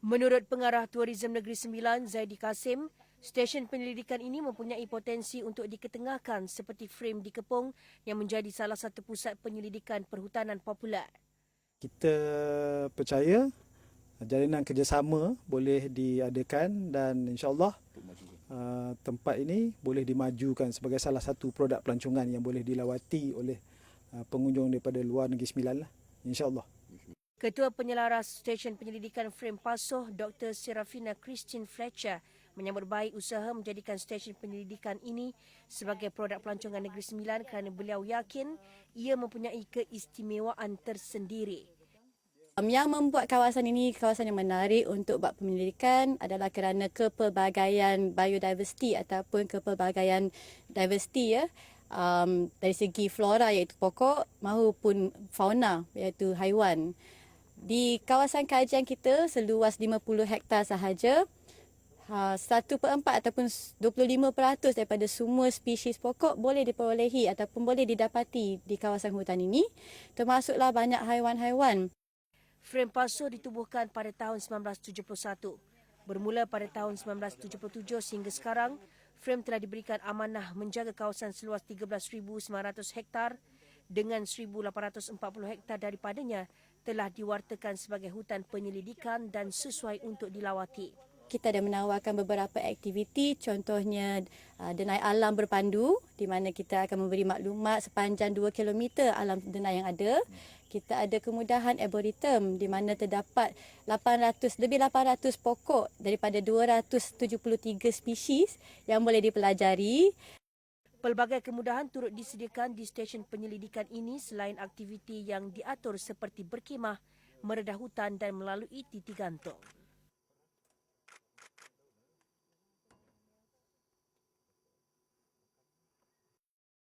Menurut pengarah Tourism Negeri Sembilan, Zaidi Kasim, stesen penyelidikan ini mempunyai potensi untuk diketengahkan seperti frame di Kepong yang menjadi salah satu pusat penyelidikan perhutanan popular. Kita percaya jalinan kerjasama boleh diadakan dan insyaAllah uh, tempat ini boleh dimajukan sebagai salah satu produk pelancongan yang boleh dilawati oleh uh, pengunjung daripada luar Negeri Sembilan lah. InsyaAllah. Ketua Penyelaras Stesen Penyelidikan Frame Pasoh, Dr. Serafina Christine Fletcher menyambut baik usaha menjadikan stesen penyelidikan ini sebagai produk pelancongan Negeri Sembilan kerana beliau yakin ia mempunyai keistimewaan tersendiri. Um, yang membuat kawasan ini kawasan yang menarik untuk buat penyelidikan adalah kerana kepelbagaian biodiversity ataupun kepelbagaian diversity ya. Um, dari segi flora iaitu pokok maupun fauna iaitu haiwan. Di kawasan kajian kita seluas 50 hektar sahaja, ha, 1 per 4 ataupun 25% daripada semua spesies pokok boleh diperolehi ataupun boleh didapati di kawasan hutan ini. Termasuklah banyak haiwan-haiwan. Frame Paso ditubuhkan pada tahun 1971. Bermula pada tahun 1977 sehingga sekarang, Frame telah diberikan amanah menjaga kawasan seluas 13,900 hektar dengan 1,840 hektar daripadanya telah diwartakan sebagai hutan penyelidikan dan sesuai untuk dilawati. Kita ada menawarkan beberapa aktiviti contohnya uh, denai alam berpandu di mana kita akan memberi maklumat sepanjang 2 km alam denai yang ada. Kita ada kemudahan arboretum di mana terdapat 800 lebih 800 pokok daripada 273 spesies yang boleh dipelajari. Pelbagai kemudahan turut disediakan di stesen penyelidikan ini selain aktiviti yang diatur seperti berkemah, meredah hutan dan melalui titi gantung.